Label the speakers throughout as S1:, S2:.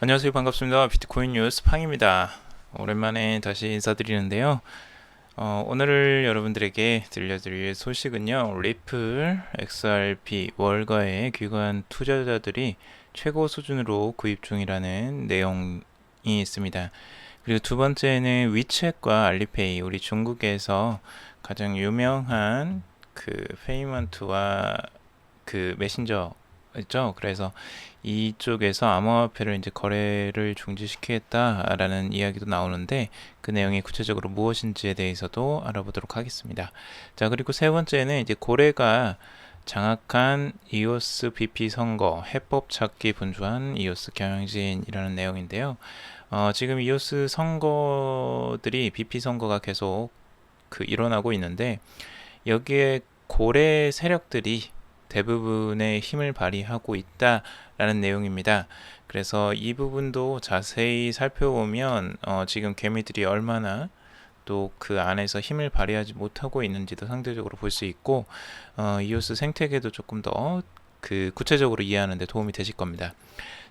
S1: 안녕하세요. 반갑습니다. 비트코인 뉴스 팡입니다. 오랜만에 다시 인사드리는데요. 어, 오늘 여러분들에게 들려드릴 소식은요. 리플, XRP, 월가의 귀관 투자자들이 최고 수준으로 구입 중이라는 내용이 있습니다. 그리고 두 번째는 위챗과 알리페이, 우리 중국에서 가장 유명한 그 페이먼트와 그 메신저 있죠. 그래서 이쪽에서 암호화폐를 이제 거래를 중지시키겠다라는 이야기도 나오는데 그 내용이 구체적으로 무엇인지에 대해서도 알아보도록 하겠습니다. 자, 그리고 세 번째는 이제 고래가 장악한 이오스 BP 선거 해법 찾기 분주한 이오스 경영진이라는 내용인데요. 어, 지금 이오스 선거들이 BP 선거가 계속 그 일어나고 있는데 여기에 고래 세력들이 대부분의 힘을 발휘하고 있다라는 내용입니다. 그래서 이 부분도 자세히 살펴보면 어, 지금 개미들이 얼마나 또 그 안에서 힘을 발휘하지 못하고 있는지도 상대적으로 볼 수 있고 어, 이오스 생태계도 조금 더 그 구체적으로 이해하는 데 도움이 되실 겁니다.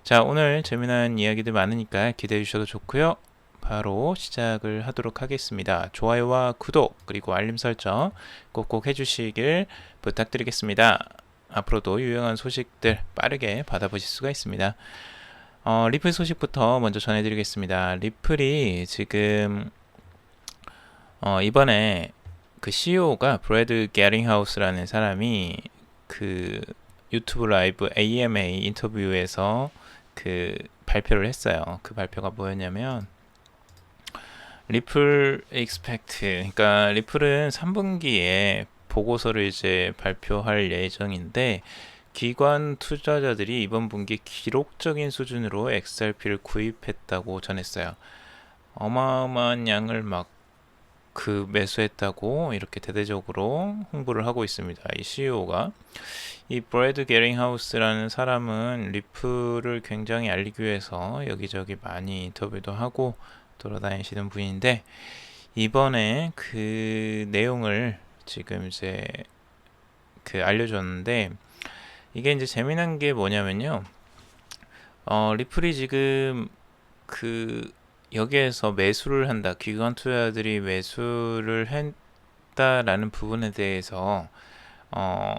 S1: 자 오늘 재미난 이야기들 많으니까 기대해 주셔도 좋고요. 바로 시작을 하도록 하겠습니다. 좋아요와 구독 그리고 알림 설정 꼭꼭 해주시길 부탁드리겠습니다. 앞으로도 유용한 소식들 빠르게 받아보실 수가 있습니다. 어, 리플 소식부터 먼저 전해드리겠습니다. 리플이 지금 어, 이번에 그 CEO가 브래드 게링하우스라는 사람이 그 유튜브 라이브 AMA 인터뷰에서 그 발표를 했어요. 그 발표가 뭐였냐면 리플 익스펙트 그러니까 리플은 3분기에 보고서를 이제 발표할 예정인데 기관 투자자들이 이번 분기 기록적인 수준으로 XRP를 구입했다고 전했어요. 어마어마한 양을 막 그 매수했다고 이렇게 대대적으로 홍보를 하고 있습니다. 이 CEO가 이 브래드 게링하우스라는 사람은 리플을 굉장히 알리기 위해서 여기저기 많이 인터뷰도 하고 돌아다니시는 분인데 이번에 그 내용을 지금 이제 그 알려줬는데 이게 이제 재미난 게 뭐냐면요. 어, 리플이 지금 그 여기에서 매수를 한다. 기관 투자들이 매수를 했다라는 부분에 대해서 어,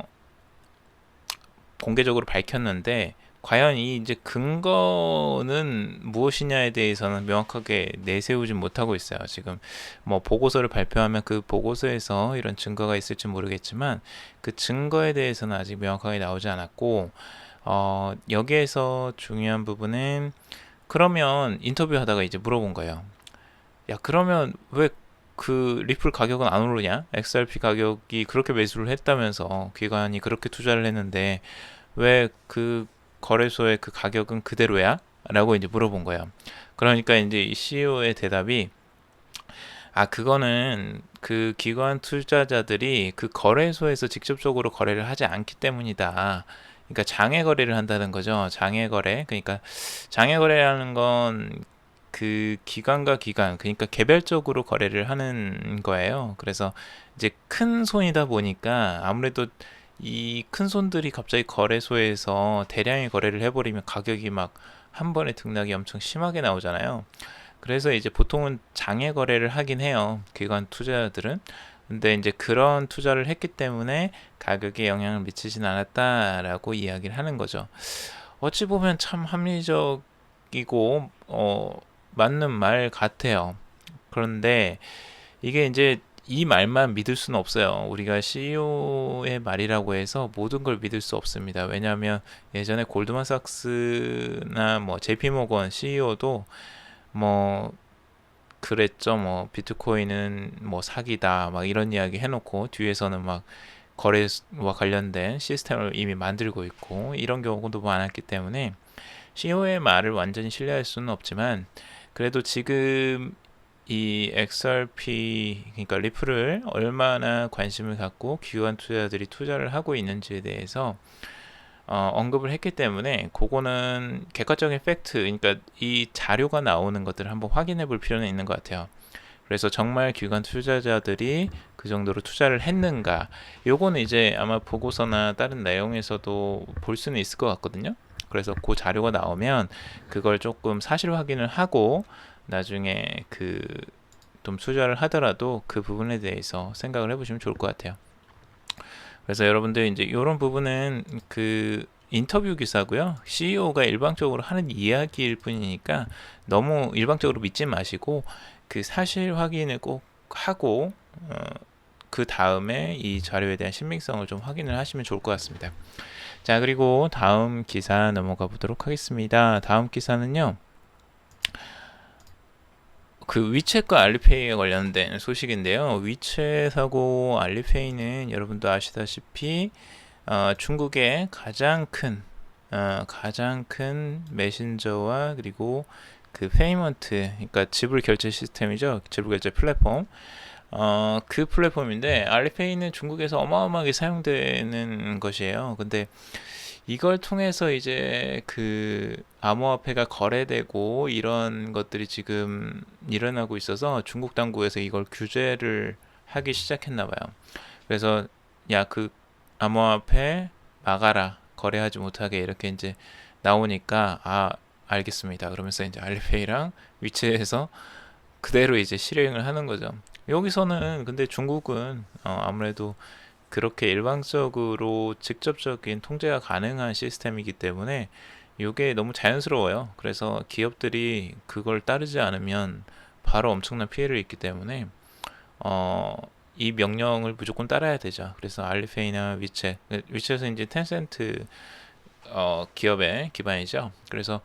S1: 공개적으로 밝혔는데 과연 이 이제 근거는 무엇이냐에 대해서는 명확하게 내세우지 못하고 있어요. 지금 뭐 보고서를 발표하면 그 보고서에서 이런 증거가 있을지 모르겠지만 그 증거에 대해서는 아직 명확하게 나오지 않았고 어 여기에서 중요한 부분은 그러면 인터뷰 하다가 이제 물어본 거예요. 야 그러면 왜 그 리플 가격은 안 오르냐? XRP 가격이 그렇게 매수를 했다면서 기관이 그렇게 투자를 했는데 왜그 거래소의 그 가격은 그대로야? 라고 이제 물어본 거예요. 그러니까 이제 이 CEO의 대답이 아 그거는 그 기관 투자자들이 그 거래소에서 직접적으로 거래를 하지 않기 때문이다. 그러니까 장외 거래를 한다는 거죠. 장외 거래. 그러니까 장외 거래라는 건 그 기관과 기관, 그러니까 개별적으로 거래를 하는 거예요. 그래서 이제 큰 손이다 보니까 아무래도 이 큰 손들이 갑자기 거래소에서 대량의 거래를 해버리면 가격이 막 한 번에 등락이 엄청 심하게 나오잖아요. 그래서 이제 보통은 장외 거래를 하긴 해요. 기관 투자들은. 근데 이제 그런 투자를 했기 때문에 가격에 영향을 미치진 않았다라고 이야기를 하는 거죠. 어찌 보면 참 합리적이고 어 맞는 말 같아요. 그런데 이게 이제 이 말만 믿을 수는 없어요. 우리가 CEO의 말이라고 해서 모든 걸 믿을 수 없습니다. 왜냐하면 예전에 골드만삭스나 뭐 JP모건 CEO도 뭐 그랬죠. 뭐 비트코인은 뭐 사기다 막 이런 이야기 해놓고 뒤에서는 막 거래와 관련된 시스템을 이미 만들고 있고 이런 경우도 많았기 때문에 CEO의 말을 완전히 신뢰할 수는 없지만 그래도 지금 이 XRP 그러니까 리플을 얼마나 관심을 갖고 기관 투자들이 투자를 하고 있는지에 대해서 어, 언급을 했기 때문에 그거는 객관적인 팩트 그러니까 이 자료가 나오는 것들을 한번 확인해 볼 필요는 있는 것 같아요. 그래서 정말 기관 투자자들이 그 정도로 투자를 했는가 요거는 이제 아마 보고서나 다른 내용에서도 볼 수는 있을 것 같거든요. 그래서 그 자료가 나오면 그걸 조금 사실 확인을 하고 나중에 그 좀 투자를 하더라도 그 부분에 대해서 생각을 해보시면 좋을 것 같아요. 그래서 여러분들 이제 이런 부분은 그 인터뷰 기사고요. CEO가 일방적으로 하는 이야기일 뿐이니까 너무 일방적으로 믿지 마시고 그 사실 확인을 꼭 하고 어, 그 다음에 이 자료에 대한 신빙성을 좀 확인을 하시면 좋을 것 같습니다. 자 그리고 다음 기사 넘어가 보도록 하겠습니다. 다음 기사는요. 그 위챗과 알리페이에 관련된 소식인데요. 위챗하고 알리페이는 여러분도 아시다시피 어, 중국의 가장 큰 어, 가장 큰 메신저와 그리고 그 페이먼트, 그러니까 지불 결제 시스템이죠. 지불 결제 플랫폼. 어, 그 플랫폼인데 알리페이는 중국에서 어마어마하게 사용되는 것이에요. 근데 이걸 통해서 이제 그 암호화폐가 거래되고 이런 것들이 지금 일어나고 있어서 중국 당국에서 이걸 규제를 하기 시작했나 봐요. 그래서 야 그 암호화폐 막아라 거래하지 못하게 이렇게 이제 나오니까 아 알겠습니다. 그러면서 이제 알리페이랑 위치에서 그대로 이제 실행을 하는 거죠. 여기서는 근데 중국은 어 아무래도 그렇게 일방적으로 직접적인 통제가 가능한 시스템이기 때문에 이게 너무 자연스러워요. 그래서 기업들이 그걸 따르지 않으면 바로 엄청난 피해를 입기 때문에 어, 이 명령을 무조건 따라야 되죠. 그래서 알리페이나 위챗, 위챗은 이제 텐센트 어, 기업의 기반이죠. 그래서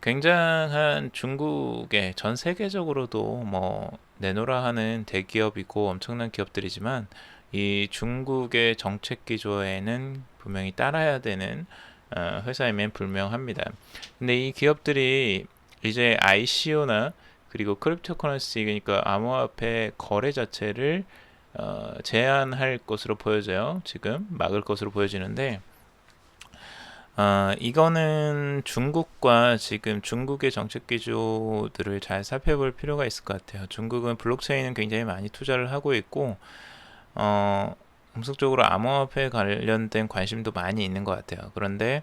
S1: 굉장한 중국의 전 세계적으로도 뭐 내노라 하는 대기업이고 엄청난 기업들이지만 이 중국의 정책 기조에는 분명히 따라야 되는 어, 회사임엔 불명합니다. 근데 이 기업들이 이제 ICO나 그리고 크립토 커런시 그러니까 암호화폐 거래 자체를 어, 제한할 것으로 보여져요. 지금 막을 것으로 보여지는데 어, 이거는 중국과 지금 중국의 정책 기조들을 잘 살펴볼 필요가 있을 것 같아요. 중국은 블록체인은 굉장히 많이 투자를 하고 있고 어, 음속적으로 암호화폐 관련된 관심도 많이 있는 것 같아요. 그런데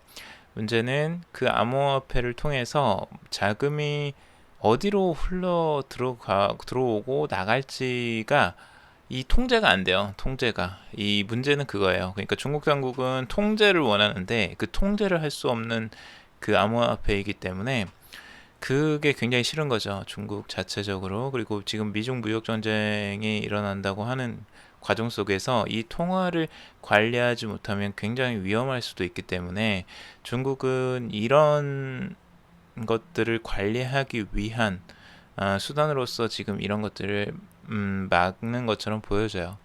S1: 문제는 그 암호화폐를 통해서 자금이 어디로 흘러 들어가 들어오고 나갈지가 이 통제가 안 돼요. 통제가 이 문제는 그거예요. 그러니까 중국 당국은 통제를 원하는데 그 통제를 할 수 없는 그 암호화폐이기 때문에 그게 굉장히 싫은 거죠. 중국 자체적으로 그리고 지금 미중 무역 전쟁이 일어난다고 하는 과정 속에서 이 통화를 관리하지 못하면 굉장히 위험할 수도 있기 때문에 중국은 이런 것들을 관리하기 위한 어, 수단으로서 지금 이런 것들을 음, 막는 것처럼 보여져요.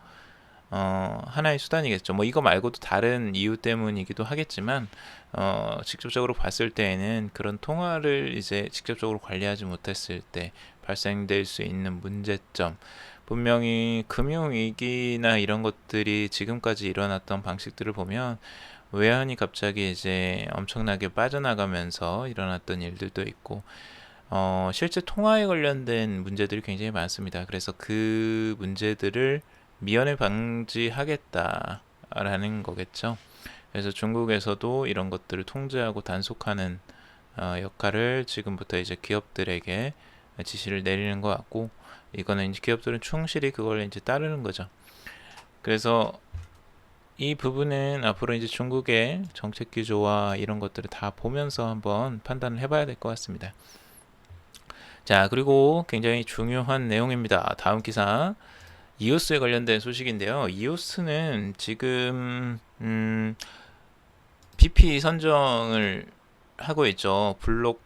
S1: 어, 하나의 수단이겠죠. 뭐 이거 말고도 다른 이유 때문이기도 하겠지만 어, 직접적으로 봤을 때에는 그런 통화를 이제 직접적으로 관리하지 못했을 때 발생될 수 있는 문제점 분명히 금융위기나 이런 것들이 지금까지 일어났던 방식들을 보면 외환이 갑자기 이제 엄청나게 빠져나가면서 일어났던 일들도 있고 어, 실제 통화에 관련된 문제들이 굉장히 많습니다. 그래서 그 문제들을 미연에 방지하겠다라는 거겠죠. 그래서 중국에서도 이런 것들을 통제하고 단속하는 어, 역할을 지금부터 이제 기업들에게 지시를 내리는 것 같고 이거는 이제 기업들은 충실히 그걸 이제 따르는 거죠. 그래서 이 부분은 앞으로 이제 중국의 정책 기조와 이런 것들을 다 보면서 한번 판단을 해봐야 될 것 같습니다. 자, 그리고 굉장히 중요한 내용입니다. 다음 기사. 이오스에 관련된 소식인데요. 이오스는 지금, 음, BP 선정을 하고 있죠. 블록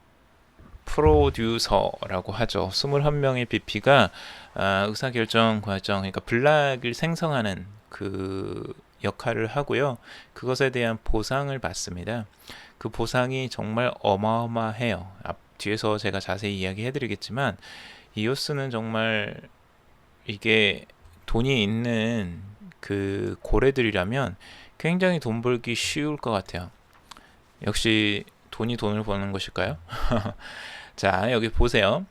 S1: 프로듀서라고 하죠. 21명의 BP가 아, 의사결정 과정, 그러니까 블락을 생성하는 그 역할을 하고요. 그것에 대한 보상을 받습니다. 그 보상이 정말 어마어마해요. 앞 뒤에서 제가 자세히 이야기해 드리겠지만 이오스는 정말 이게 돈이 있는 그 고래들이라면 굉장히 돈 벌기 쉬울 것 같아요. 역시 돈이 돈을 버는 것일까요? 자, 여기 보세요.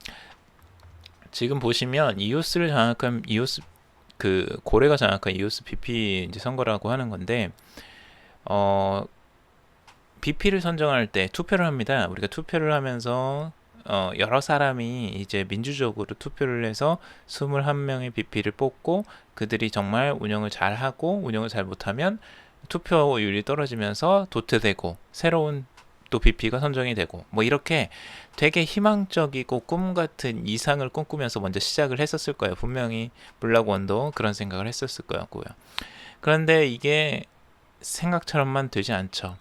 S1: 지금 보시면 이오스를 장악한 이오스 그 고래가 장악한 이오스 PP 이제 선거라고 하는 건데 어 BP를 선정할 때 투표를 합니다. 우리가 투표를 하면서 어, 여러 사람이 이제 민주적으로 투표를 해서 21명의 BP를 뽑고 그들이 정말 운영을 잘 하고 운영을 잘 못하면 투표율이 떨어지면서 도태되고 새로운 또 BP가 선정이 되고 뭐 이렇게 되게 희망적이고 꿈 같은 이상을 꿈꾸면서 먼저 시작을 했었을 거예요. 분명히 블락원도 그런 생각을 했었을 거였고요. 그런데 이게 생각처럼만 되지 않죠.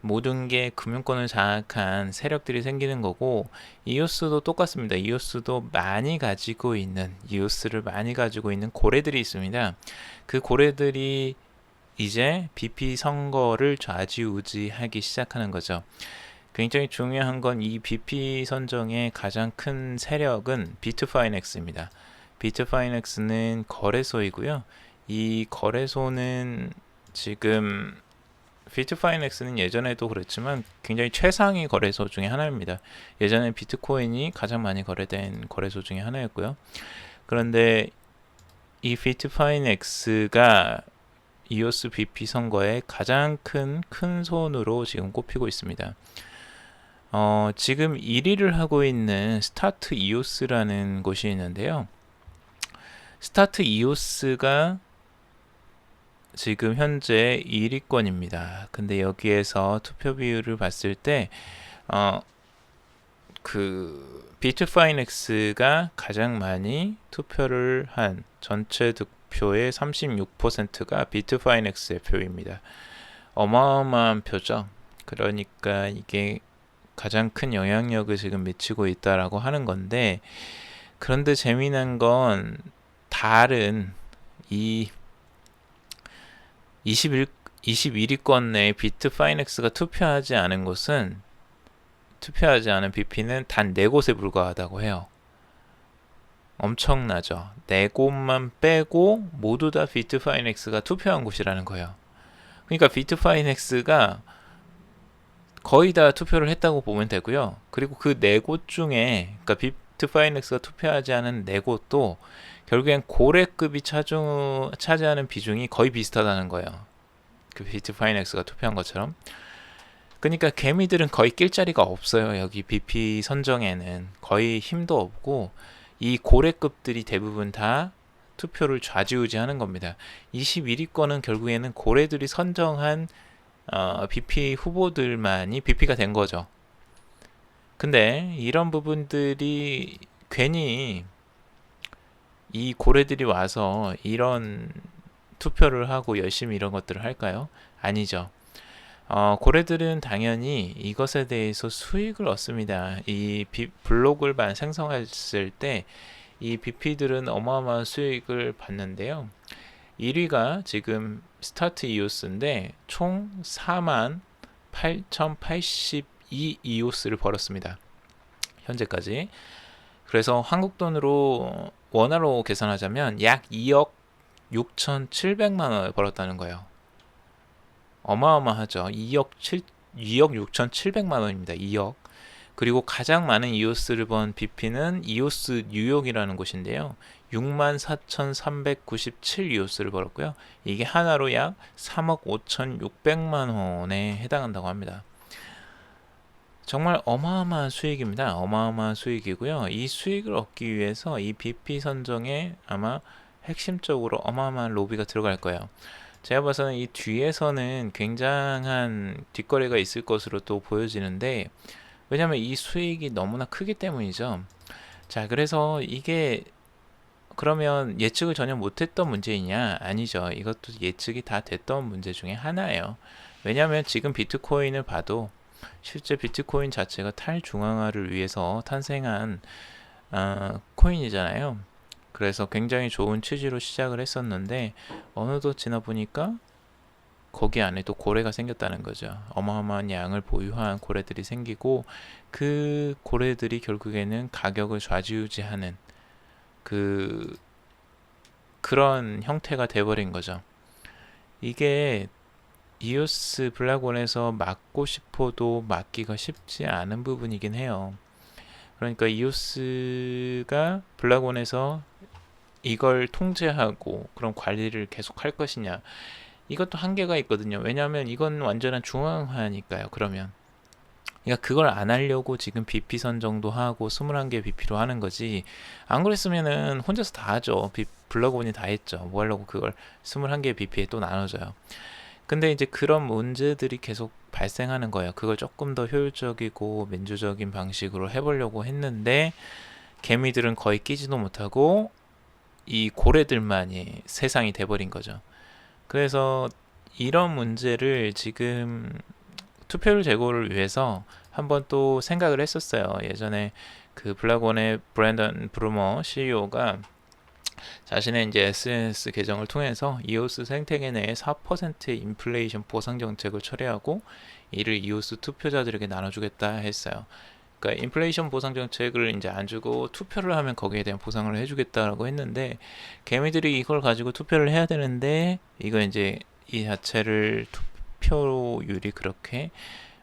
S1: 모든 게 금융권을 장악한 세력들이 생기는 거고 이오스도 똑같습니다. 이오스도 많이 가지고 있는 이오스를 많이 가지고 있는 고래들이 있습니다. 그 고래들이 이제 BP 선거를 좌지우지하기 시작하는 거죠. 굉장히 중요한 건 이 BP 선정의 가장 큰 세력은 비트파이넥스입니다. 비트파이넥스는 거래소이고요. 이 거래소는 지금 비트파이넥스는 예전에도 그랬지만 굉장히 최상위 거래소 중에 하나입니다. 예전에 비트코인이 가장 많이 거래된 거래소 중에 하나였고요. 그런데 이 비트파이넥스가 이오스 BP 선거의 가장 큰 큰 손으로 지금 꼽히고 있습니다. 어, 지금 1위를 하고 있는 스타트 이오스라는 곳이 있는데요. 스타트 이오스가 지금 현재 1위권입니다. 근데 여기에서 투표 비율을 봤을 때, 어, 그, 비트파이넥스가 가장 많이 투표를 한 전체 득표 의 36%가 비트파이넥스의 표입니다. 어마어마한 표죠. 그러니까 이게 가장 큰 영향력을 지금 미치고 있다라고 하는 건데, 그런데 재미난 건 다른 이 21, 21위권 내 비트파이넥스가 투표하지 않은 곳은 투표하지 않은 BP는 단 4곳에 불과하다고 해요. 엄청나죠. 4곳만 빼고 모두 다 비트파이넥스가 투표한 곳이라는 거예요. 그러니까 비트파이넥스가 거의 다 투표를 했다고 보면 되고요. 그리고 그 4곳 중에 그러니까 비트파이넥스가 투표하지 않은 4곳도 결국엔 고래급이 차중, 차지하는 비중이 거의 비슷하다는 거예요. 그 비트파이넥스가 투표한 것처럼. 그러니까 개미들은 거의 낄 자리가 없어요. 여기 BP 선정에는 거의 힘도 없고 이 고래급들이 대부분 다 투표를 좌지우지하는 겁니다. 21위권은 결국에는 고래들이 선정한 어, BP 후보들만이 BP가 된 거죠. 근데 이런 부분들이 괜히 이 고래들이 와서 이런 투표를 하고 열심히 이런 것들을 할까요? 아니죠. 어, 고래들은 당연히 이것에 대해서 수익을 얻습니다. 이 비, 블록을 생성했을 때 이 BP들은 어마어마한 수익을 받는데요. 1위가 지금 스타트 이오스인데 총 4만 8,082 이오스를 벌었습니다. 현재까지. 그래서 한국 돈으로 원화로 계산하자면 약 2억 6,700만 원을 벌었다는 거예요. 어마어마하죠. 2억 7 2억 6,700만 원입니다. 2억. 그리고 가장 많은 이오스를 번 BP는 이오스 뉴욕이라는 곳인데요. 64,397 이오스를 벌었고요. 이게 하나로 약 3억 5,600만 원에 해당한다고 합니다. 정말 어마어마한 수익입니다. 어마어마한 수익이고요. 이 수익을 얻기 위해서 이 BP 선정에 아마 핵심적으로 어마어마한 로비가 들어갈 거예요. 제가 봐서는 이 뒤에서는 굉장한 뒷거래가 있을 것으로 또 보여지는데 왜냐하면 이 수익이 너무나 크기 때문이죠. 자, 그래서 이게 그러면 예측을 전혀 못했던 문제이냐? 아니죠. 이것도 예측이 다 됐던 문제 중에 하나예요. 왜냐하면 지금 비트코인을 봐도 실제 비트코인 자체가 탈중앙화를 위해서 탄생한 어, 코인이잖아요. 그래서 굉장히 좋은 취지로 시작을 했었는데 어느덧 지나 보니까 거기 안에 또 고래가 생겼다는 거죠. 어마어마한 양을 보유한 고래들이 생기고 그 고래들이 결국에는 가격을 좌지우지하는 그 그런 형태가 돼버린 거죠. 이게 이오스 블락원에서 막고 싶어도 막기가 쉽지 않은 부분이긴 해요. 그러니까 이오스가 블락원에서 이걸 통제하고 그런 관리를 계속 할 것이냐 이것도 한계가 있거든요. 왜냐하면 이건 완전한 중앙화니까요. 그러면 그러니까 그걸 안 하려고 지금 BP 선정도 하고 21개 BP로 하는 거지. 안 그랬으면은 혼자서 다 하죠. 비- 블로그분이 다 했죠. 뭐 하려고 그걸 21개 BP에 또 나눠줘요. 근데 이제 그런 문제들이 계속 발생하는 거예요. 그걸 조금 더 효율적이고 민주적인 방식으로 해보려고 했는데 개미들은 거의 끼지도 못하고 이 고래들만이 세상이 돼버린 거죠. 그래서 이런 문제를 지금 투표율 제고를 위해서 한번 또 생각을 했었어요. 예전에 그 블락원의 브랜던 브루머 CEO가 자신의 이제 SNS 계정을 통해서 이오스 생태계 내에 4%의 인플레이션 보상 정책을 처리하고 이를 이오스 투표자들에게 나눠주겠다 했어요. 그러니까 인플레이션 보상 정책을 이제 안 주고 투표를 하면 거기에 대한 보상을 해주겠다라고 했는데 개미들이 이걸 가지고 투표를 해야 되는데 이거 이제 이 자체를 투표율이 그렇게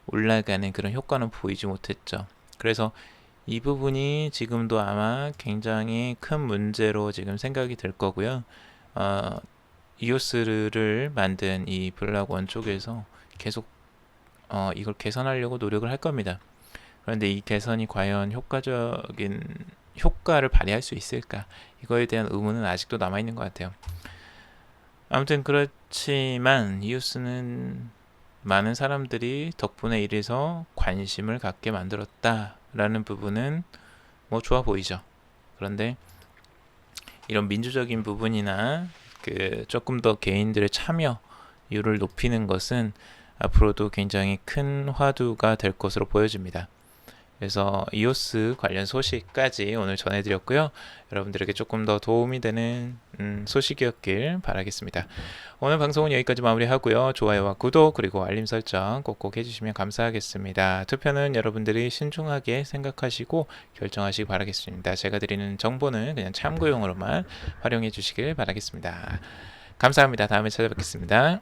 S1: 올라가는 그런 효과는 보이지 못했죠. 그래서 이 부분이 지금도 아마 굉장히 큰 문제로 지금 생각이 될 거고요. 어, 이오스를 만든 이 블락 원 쪽에서 계속 어, 이걸 개선하려고 노력을 할 겁니다. 그런데 이 개선이 과연 효과적인 효과를 발휘할 수 있을까? 이거에 대한 의문은 아직도 남아 있는 것 같아요. 아무튼 그렇지만 이오스는 많은 사람들이 덕분에 이래서 관심을 갖게 만들었다라는 부분은 뭐 좋아 보이죠. 그런데 이런 민주적인 부분이나 그 조금 더 개인들의 참여율을 높이는 것은 앞으로도 굉장히 큰 화두가 될 것으로 보여집니다. 그래서 이오스 관련 소식까지 오늘 전해드렸고요. 여러분들에게 조금 더 도움이 되는 음, 소식이었길 바라겠습니다. 오늘 방송은 여기까지 마무리하고요. 좋아요와 구독 그리고 알림 설정 꼭꼭 해주시면 감사하겠습니다. 투표는 여러분들이 신중하게 생각하시고 결정하시기 바라겠습니다. 제가 드리는 정보는 그냥 참고용으로만 활용해 주시길 바라겠습니다. 감사합니다. 다음에 찾아뵙겠습니다.